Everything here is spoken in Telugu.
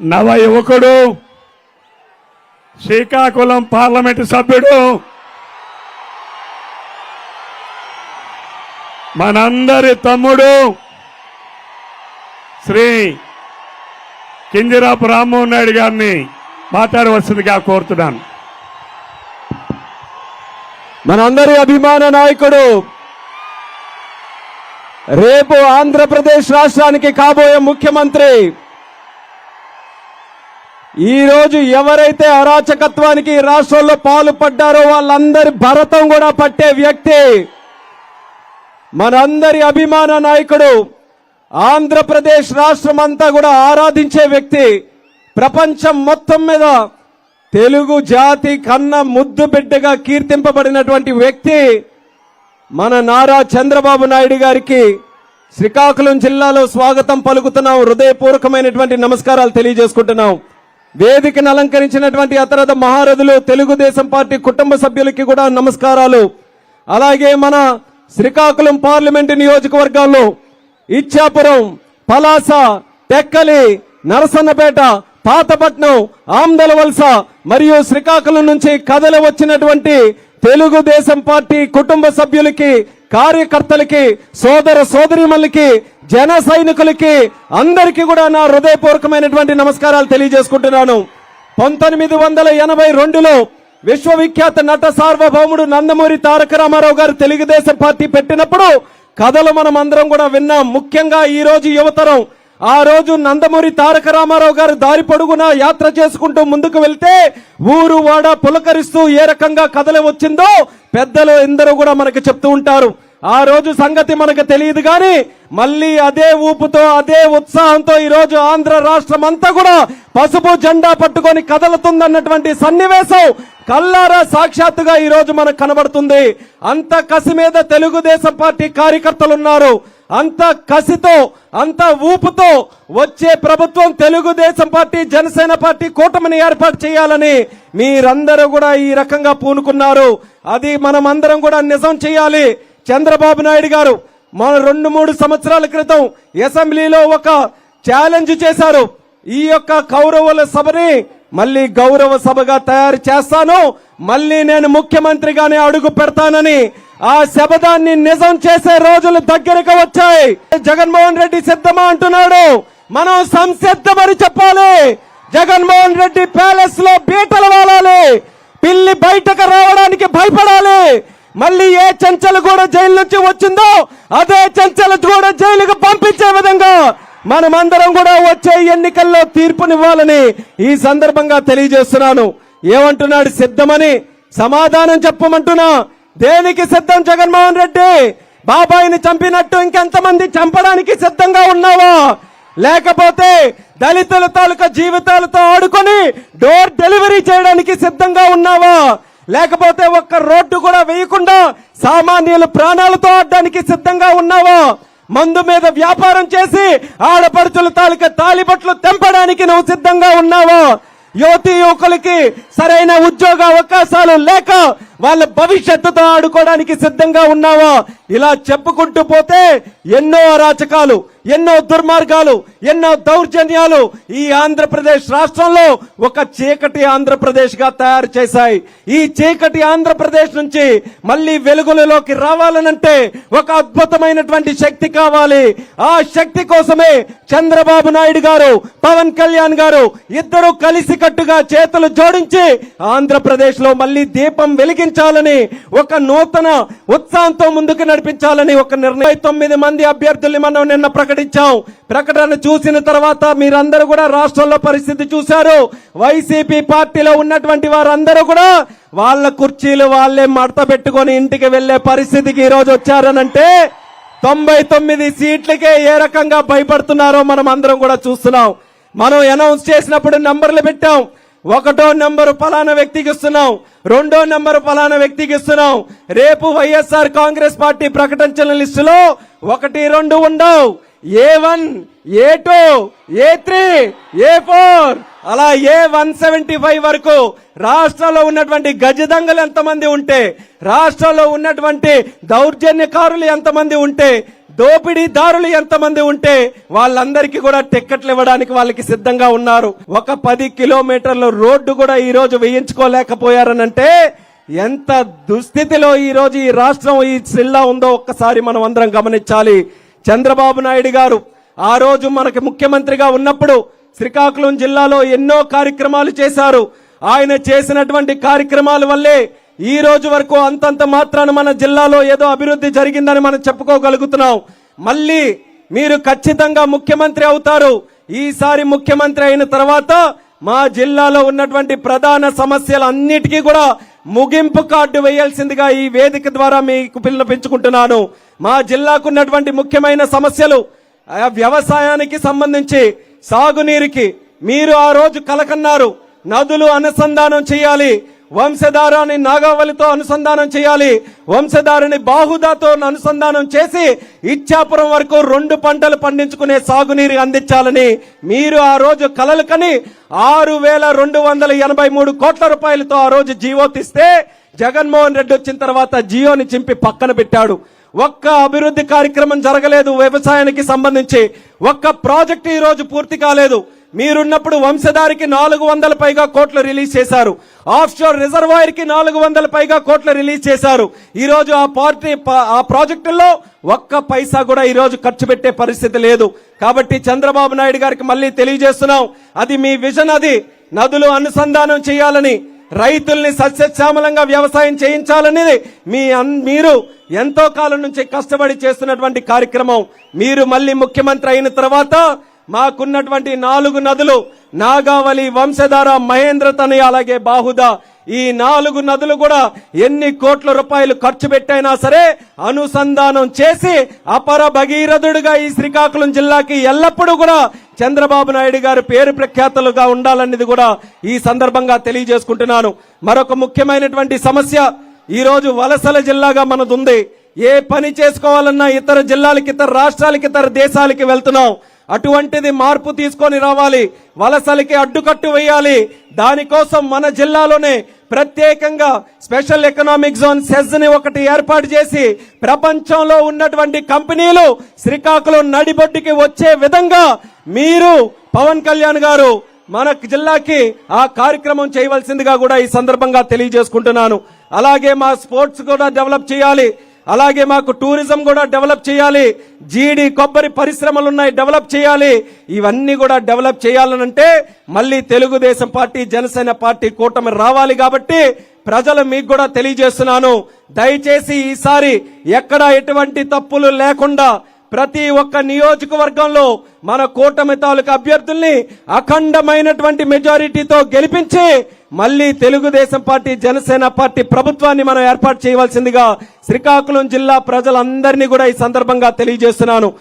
నవ యువకుడు శ్రీకాకుళం పార్లమెంటు సభ్యుడు మనందరి తమ్ముడు శ్రీ కింజరాపు రామ్మోహన్ నాయుడు గారిని మాట్లాడవలసిందిగా కోరుతున్నాను. మనందరి అభిమాన నాయకుడు రేపు ఆంధ్రప్రదేశ్ రాష్ట్రానికి కాబోయే ముఖ్యమంత్రి ఈరోజు ఎవరైతే అరాచకత్వానికి ఈ రాష్ట్రంలో పాల్పడ్డారో వాళ్ళందరి భరతం కూడా పట్టే వ్యక్తి మనందరి అభిమాన నాయకుడు ఆంధ్రప్రదేశ్ రాష్ట్రం అంతా కూడా ఆరాధించే వ్యక్తి. ప్రపంచం మొత్తం మీద తెలుగు జాతి కన్న ముద్దు బిడ్డగా కీర్తింపబడినటువంటి వ్యక్తి మన నారా చంద్రబాబు నాయుడు గారికి శ్రీకాకుళం జిల్లాలో స్వాగతం పలుకుతున్నాం. హృదయపూర్వకమైనటువంటి నమస్కారాలు తెలియజేసుకుంటున్నాం. వేదికను అలంకరించినటువంటి అతరథ మహారథులు తెలుగుదేశం పార్టీ కుటుంబ సభ్యులకి కూడా నమస్కారాలు. అలాగే మన శ్రీకాకుళం పార్లమెంటు నియోజకవర్గాల్లో ఇచ్చాపురం పలాస టెక్కలి నరసన్నపేట పాతపట్నం ఆమ్దలవలస మరియు శ్రీకాకుళం నుంచి కథలు వచ్చినటువంటి తెలుగుదేశం పార్టీ కుటుంబ సభ్యులకి కార్యకర్తలకి సోదర సోదరిమల్లికి జన సైనికులకి అందరికీ కూడా నా హృదయపూర్వకమైనటువంటి నమస్కారాలు తెలియజేసుకుంటున్నాను. పంతొమ్మిది వందల ఎనభై రెండులో విశ్వవిఖ్యాత నట సార్వభౌముడు నందమూరి తారక రామారావు గారు తెలుగుదేశం పార్టీ పెట్టినప్పుడు కథలు మనం అందరం కూడా విన్నాం. ముఖ్యంగా ఈ రోజు యువతరం ఆ రోజు నందమూరి తారక రామారావు గారు దారి పొడుగున యాత్ర చేసుకుంటూ ముందుకు వెళ్తే ఊరు వాడ పులకరిస్తూ ఏ రకంగా కథలు వచ్చిందో పెద్దలు ఎందరూ కూడా మనకు చెప్తూ ఉంటారు. ఆ రోజు సంగతి మనకు తెలియదు కానీ మళ్ళీ అదే ఊపుతో అదే ఉత్సాహంతో ఈ రోజు ఆంధ్ర రాష్ట్రం అంతా కూడా పసుపు జెండా పట్టుకొని కదలుతుందన్నటువంటి సన్నివేశం కల్లారా సాక్షాత్తుగా ఈ రోజు మనకు కనబడుతుంది. అంత కసి మీద తెలుగుదేశం పార్టీ కార్యకర్తలు ఉన్నారు అంత కసితో అంత ఊపుతో వచ్చే ప్రభుత్వం తెలుగుదేశం పార్టీ జనసేన పార్టీ కూటమిని ఏర్పాటు చేయాలని మీరందరూ కూడా ఈ రకంగా పూనుకున్నారు. అది మనం అందరం కూడా నిజం చేయాలి. చంద్రబాబు నాయుడు గారు మన రెండు మూడు సంవత్సరాల క్రితం అసెంబ్లీలో ఒక ఛాలెంజ్ చేశారు. ఈ యొక్క కౌరవుల సభని మళ్ళీ గౌరవ సభగా తయారు చేస్తాను. మళ్ళీ నేను ముఖ్యమంత్రిగానే అడుగు పెడతానని ఆ శబదాన్ని నిజం చేసే రోజులు దగ్గరకు వచ్చాయి. జగన్మోహన్ రెడ్డి సిద్ధమా అంటున్నాడు? మనం సంసిద్ధమని చెప్పాలి. జగన్మోహన్ రెడ్డి ప్యాలెస్లో బీటలు వాలాలి. పిల్లి బయటకు రావడానికి భయపడాలి. మళ్ళీ ఏ చెంచలు కూడా జైలు నుంచి వచ్చిందో అదే చెంచలు కూడా జైలుకు పంపించే విధంగా మనమందరం కూడా వచ్చే ఎన్నికల్లో తీర్పునివ్వాలని ఈ సందర్భంగా తెలియజేస్తున్నాను. ఏమంటున్నాడు? సిద్ధమని సమాధానం చెప్పమంటున్నా. దేనికి సిద్ధం జగన్మోహన్ రెడ్డి? బాబాయిని చంపినట్టు ఇంకెంతమంది చంపడానికి సిద్ధంగా ఉన్నావా? లేకపోతే దళితుల తాలూకా జీవితాలతో ఆడుకొని డోర్ డెలివరీ చేయడానికి సిద్ధంగా ఉన్నావా? లేకపోతే ఒక్క రోడ్డు కూడా వేయకుండా సామాన్యుల ప్రాణాలతో ఆడడానికి సిద్ధంగా ఉన్నావా? మందు మీద వ్యాపారం చేసి ఆడపడుచుల తాలూకా తాలిబట్లు తెంపడానికి నువ్వు సిద్ధంగా ఉన్నావా? యువతి యువకులకి సరైన ఉద్యోగ అవకాశాలు లేక వాళ్ళ భవిష్యత్తుతో ఆడుకోవడానికి సిద్ధంగా ఉన్నావా ఇలా చెప్పుకుంటూ పోతే ఎన్నో అరాచకాలు. ఎన్నో దుర్మార్గాలు ఎన్నో దౌర్జన్యాలు ఈ ఆంధ్రప్రదేశ్ రాష్ట్రంలో ఒక చీకటి ఆంధ్రప్రదేశ్గా తయారు చేశాయి. ఈ చీకటి ఆంధ్రప్రదేశ్ నుంచి మళ్ళీ వెలుగులలోకి రావాలనంటే ఒక అద్భుతమైనటువంటి శక్తి కావాలి. ఆ శక్తి కోసమే చంద్రబాబు నాయుడు గారు పవన్ కళ్యాణ్ గారు ఇద్దరు కలిసి కట్టుగా చేతులు జోడించి ఆంధ్రప్రదేశ్లో మళ్ళీ దీపం వెలిగించాలని ఒక నూతన ఉత్సాహంతో ముందుకు నడిపించాలని ఒక నిర్ణయం. తొమ్మిది మంది అభ్యర్థుల్ని మనం నిన్న ప్రకటించాం ప్రకటన చూసిన తర్వాత మీరందరూ కూడా రాష్ట్రంలో పరిస్థితి చూశారు. వైసీపీ పార్టీలో ఉన్నటువంటి వారందరూ కూడా వాళ్ళ కుర్చీలు వాళ్ళే మడత పెట్టుకొని ఇంటికి వెళ్ళే పరిస్థితికి ఈ రోజు వచ్చారనంటే తొంభై తొమ్మిది సీట్లకే ఏ రకంగా భయపడుతున్నారో మనం అందరం కూడా చూస్తున్నాం. మనం అనౌన్స్ చేసినప్పుడు నంబర్లు పెట్టాం. ఒకటో నెంబరు ఫలానా వ్యక్తికి ఇస్తున్నాం. రెండో నంబరు ఫలానా వ్యక్తికి ఇస్తున్నాం. రేపు వైఎస్ఆర్ కాంగ్రెస్ పార్టీ ప్రకటించిన లిస్టులో ఒకటి రెండు ఉండవు. A one A two A three A four. అలా ఏ వన్ సెవెంటీ ఫైవ్ వరకు రాష్ట్రంలో ఉన్నటువంటి గజదంగలు ఎంతమంది ఉంటే రాష్ట్రంలో ఉన్నటువంటి దౌర్జన్యకారులు ఎంతమంది ఉంటే దోపిడీదారులు ఎంతమంది ఉంటే వాళ్ళందరికీ కూడా టిక్కెట్లు ఇవ్వడానికి వాళ్ళకి సిద్ధంగా ఉన్నారు. ఒక పది కిలోమీటర్ల రోడ్డు కూడా ఈ రోజు వేయించుకోలేకపోయారనంటే ఎంత దుస్థితిలో ఈ రోజు ఈ రాష్ట్రం ఈ జిల్లా ఉందో ఒక్కసారి మనం అందరం గమనించాలి. చంద్రబాబు నాయుడు గారు ఆ రోజు మనకి ముఖ్యమంత్రిగా ఉన్నప్పుడు శ్రీకాకుళం జిల్లాలో ఎన్నో కార్యక్రమాలు చేశారు. ఆయన చేసినటువంటి కార్యక్రమాల వల్లే ఈ రోజు వరకు అంతంత మాత్రాన మన జిల్లాలో ఏదో అభివృద్ధి జరిగిందని మనం చెప్పుకోగలుగుతున్నాం. మళ్ళీ మీరు ఖచ్చితంగా ముఖ్యమంత్రి అవుతారు. ఈసారి ముఖ్యమంత్రి అయిన తర్వాత మా జిల్లాలో ఉన్నటువంటి ప్రధాన సమస్యలన్నిటికీ కూడా ముగింపు కార్డు వేయాల్సిందిగా ఈ వేదిక ద్వారా మీకు పిలుపుకుంటున్నాను మా జిల్లాకు ఉన్నటువంటి ముఖ్యమైన సమస్యలు ఆ వ్యవసాయానికి సంబంధించి సాగునీరుకి. మీరు ఆ రోజు కలకన్నారు. నదులు అనుసంధానం చేయాలి. వంశధారాన్ని నాగావళితో అనుసంధానం చేయాలి. వంశధారిని బాహుదాతో అనుసంధానం చేసి ఇచ్చాపురం వరకు రెండు పంటలు పండించుకునే సాగునీరు అందించాలని మీరు ఆ రోజు కలలు కని ఆరు వేల రెండు వందల ఎనభై మూడు కోట్ల రూపాయలతో ఆ రోజు జీవో తీస్తే జగన్మోహన్ రెడ్డి వచ్చిన తర్వాత జియోని చింపి పక్కన పెట్టాడు. ఒక్క అభివృద్ధి కార్యక్రమం జరగలేదు వ్యవసాయానికి సంబంధించి. ఒక్క ప్రాజెక్టు ఈ రోజు పూర్తి కాలేదు. మీరున్నప్పుడు వంశధారికి నాలుగు వందల పైగా కోట్లు రిలీజ్ చేశారు. ఆఫ్ షోర్ రిజర్వాయర్కి నాలుగు వందల పైగా కోట్లు రిలీజ్ చేశారు. ఈ రోజు ఆ పార్టీ ఆ ప్రాజెక్టుల్లో ఒక్క పైసా కూడా ఈ రోజు ఖర్చు పెట్టే పరిస్థితి లేదు. కాబట్టి చంద్రబాబు నాయుడు గారికి మళ్ళీ తెలియజేస్తున్నాం. అది మీ విజన్ అది. నదులు అనుసంధానం చేయాలని రైతుల్ని సస్యశ్యామలంగా వ్యవసాయం చేయించాలనేది మీ అన్- మీరు ఎంతో కాలం నుంచి కష్టపడి చేస్తున్నటువంటి కార్యక్రమం. మీరు మళ్ళీ ముఖ్యమంత్రి అయిన తర్వాత మాకున్నటువంటి నాలుగు నదులు నాగావళి వంశధార మహేంద్ర తనయ అలాగే బాహుదా. ఈ నాలుగు నదులు కూడా ఎన్ని కోట్ల రూపాయలు ఖర్చు పెట్టైనా సరే అనుసంధానం చేసి అపర భగీరథుడుగా ఈ శ్రీకాకుళం జిల్లాకి ఎల్లప్పుడూ కూడా చంద్రబాబు నాయుడు గారు పేరు ప్రఖ్యాతలుగా ఉండాలన్నది కూడా ఈ సందర్భంగా తెలియజేసుకుంటున్నాను. మరొక ముఖ్యమైనటువంటి సమస్య ఈ రోజు వలసల జిల్లాగా మనదుంది. ఏ పని చేసుకోవాలన్నా ఇతర జిల్లాలకి ఇతర రాష్ట్రాలకి ఇతర దేశాలకి వెళ్తున్నాం. అటువంటిది మార్పు తీసుకొని రావాలి. వలసలకి అడ్డుకట్టు వేయాలి. దానికోసం మన జిల్లాలోనే ప్రత్యేకంగా స్పెషల్ ఎకనామిక్ జోన్ సెజ్ని ఒకటి ఏర్పాటు చేసి ప్రపంచంలో ఉన్నటువంటి కంపెనీలు శ్రీకాకుళం నడిబొడ్డుకి వచ్చే విధంగా మీరు పవన్ కళ్యాణ్ గారు మన జిల్లాకి ఆ కార్యక్రమం చేయవలసిందిగా కూడా ఈ సందర్భంగా తెలియజేసుకుంటున్నాను. అలాగే మా స్పోర్ట్స్ కూడా డెవలప్ చేయాలి. అలాగే మాకు టూరిజం కూడా డెవలప్ చేయాలి. జీడి కొబ్బరి పరిశ్రమలు ఉన్నాయి డెవలప్ చేయాలి. ఇవన్నీ కూడా డెవలప్ చేయాలనంటే మళ్ళీ తెలుగుదేశం పార్టీ జనసేన పార్టీ కూటమి రావాలి కాబట్టి ప్రజలు మీకు కూడా తెలియజేస్తున్నాను. దయచేసి ఈసారి ఎక్కడ ఎటువంటి తప్పులు లేకుండా ప్రతి ఒక్క నియోజకవర్గంలో మన కూటమి తాలూకా అభ్యర్థుల్ని అఖండమైనటువంటి మెజారిటీతో గెలిపించి మళ్ళీ తెలుగుదేశం పార్టీ జనసేన పార్టీ ప్రభుత్వాన్ని మనం ఏర్పాటు చేయవలసిందిగా శ్రీకాకుళం జిల్లా ప్రజలందరినీ కూడా ఈ సందర్భంగా తెలియజేస్తున్నాను.